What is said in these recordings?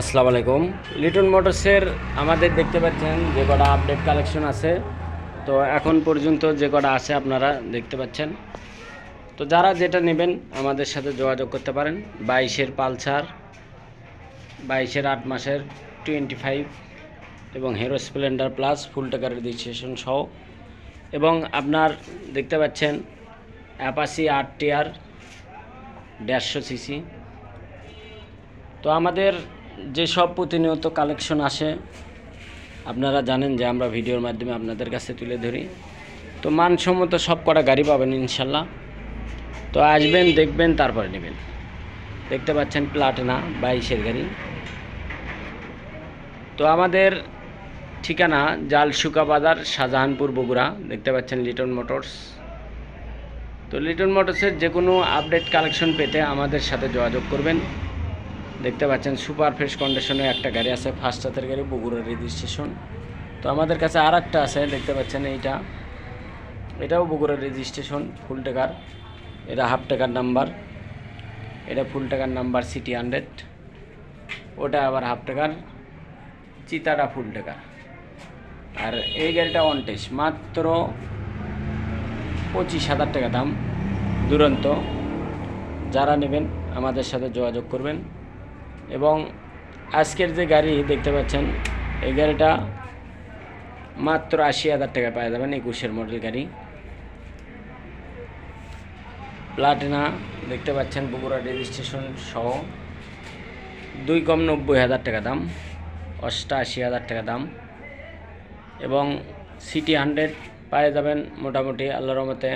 আসসালামু আলাইকুম। লিটন মোটরসের আমাদের দেখতে পাচ্ছেন যে কটা আপডেট কালেকশন আছে। তো এখন পর্যন্ত যে কটা আছে আপনারা দেখতে পাচ্ছেন। তো যারা যেটা নেবেন আমাদের সাথে যোগাযোগ করতে পারেন। বাইশের পালসার, বাইশের আট মাসের টোয়েন্টি ফাইভ এবং হিরো স্প্লেন্ডার প্লাস ফুল টাকার রেজিস্ট্রেশন সহ। এবং আপনার দেখতে পাচ্ছেন অ্যাপাসি আট টিয়ার দেড়শো সিসি তো আমাদের যেসব প্রতিনিয়ত কালেকশন আসে, আপনারা জানেন যে আমরা ভিডিওর মাধ্যমে আপনাদের কাছে তুলে ধরি। তো মানসম্মত সব কটা গাড়ি পাবেন ইনশাল্লাহ। তো আসবেন, দেখবেন, তারপরে নেবেন। দেখতে পাচ্ছেন প্লাটিনা বাইশের গাড়ি। তো আমাদের ঠিকানা জালসুকা বাজার, শাহজাহানপুর, বগুড়া। দেখতে পাচ্ছেন লিটন মোটরস তো লিটন মোটরসের যে কোনো আপডেট কালেকশন পেতে আমাদের সাথে যোগাযোগ করবেন। দেখতে পাচ্ছেন সুপার ফ্রেশ কন্ডিশনে একটা গাড়ি আছে ফার্স্ট হাতের গাড়ি, বগুড়ার রেজিস্ট্রেশন তো আমাদের কাছে আর একটা আছে, দেখতে পাচ্ছেন এইটা। এটাও বগুড়ার রেজিস্ট্রেশন ফুল টাকার। এটা হাফ টাকার নাম্বার এটা ফুল টাকার নাম্বার সিটি হান্ড্রেড ওটা আবার হাফ টাকার। চিতাটা ফুল টাকা আর এই গাড়িটা অন টেস্ট মাত্র পঁচিশ হাজার টাকা দাম, দুরন্ত। যারা নেবেন, আমাদের সাথে যোগাযোগ করবেন। এবং আজকের যে গাড়ি দেখতে পাচ্ছেন, এই গাড়িটা মাত্র আশি হাজার টাকা পাওয়া যাবেন একুশের মডেল গাড়ি। প্লাটিনা দেখতে পাচ্ছেন, বগুড়া রেজিস্ট্রেশন সহ দুই কম নব্বই হাজার টাকা দাম, অষ্টাশি হাজার টাকা দাম। এবং সিটি হান্ড্রেড পায়ে যাবেন মোটামুটি, আল্লাহর রহমতে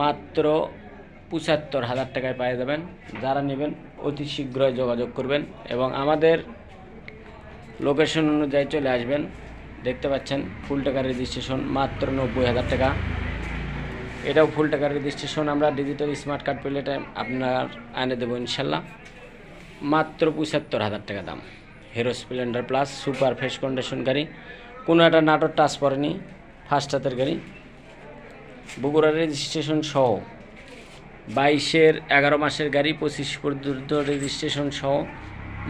মাত্র পঁচাত্তর হাজার টাকায় পেয়ে যাবেন। যারা নেবেন, অতি শীঘ্রই যোগাযোগ করবেন এবং আমাদের লোকেশন অনুযায়ী চলে আসবেন। দেখতে পাচ্ছেন ফুল টাকার রেজিস্ট্রেশন মাত্র নব্বই হাজার টাকা। এটাও ফুল টাকার রেজিস্ট্রেশন, আমরা ডিজিটাল স্মার্ট কার্ড পেলে আপনার আনে দেবো ইনশাল্লাহ। মাত্র পঁচাত্তর হাজার টাকা দাম। Hero Splendor plus super fresh condition গাড়ি। কোনো একটা নাটক টাচ পড়েনি ফার্স্ট হাতের গাড়ি। বগুড়া রেজিস্ট্রেশন সহ বাইশের এগারো মাসের গাড়ি পঁচিশ পর্যন্ত রেজিস্ট্রেশন সহ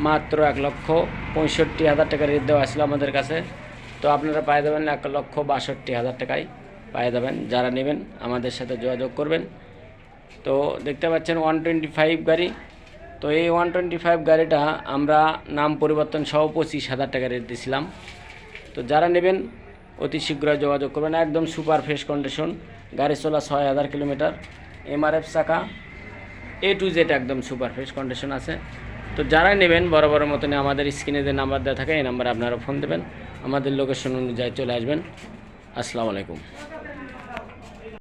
মাত্র এক লক্ষ পঁয়ষট্টি হাজার টাকা রেট দেওয়া ছিল আমাদের কাছে। তো আপনারা পায়ে যাবেন এক লক্ষ বাষট্টি হাজার টাকায় পায়ে যাবেন। যারা নেবেন আমাদের সাথে যোগাযোগ করবেন। তো দেখতে পাচ্ছেন ওয়ান টোয়েন্টি ফাইভ গাড়ি। তো এই ওয়ান টোয়েন্টি ফাইভ গাড়িটা আমরা নাম পরিবর্তন সহ পঁচিশ হাজার টাকা রেট দিয়েছিলাম তো যারা নেবেন অতি শীঘ্রই যোগাযোগ করবেন। একদম সুপার ফ্রেশ কন্ডিশন। গাড়ি চলা ছয় হাজার কিলোমিটার। এমআরএফ চাকা এ টু জেড একদম সুপার ফ্রেশ কন্ডিশন আছে। তো যারা নেবেন বড় বড় মতনে আমাদের স্ক্রিনে যে নাম্বার দেওয়া থাকে, এই নাম্বারে আপনারা ফোন দেবেন। আমাদের লোকেশন অনুযায়ী চলে আসবেন। আসসালামু আলাইকুম।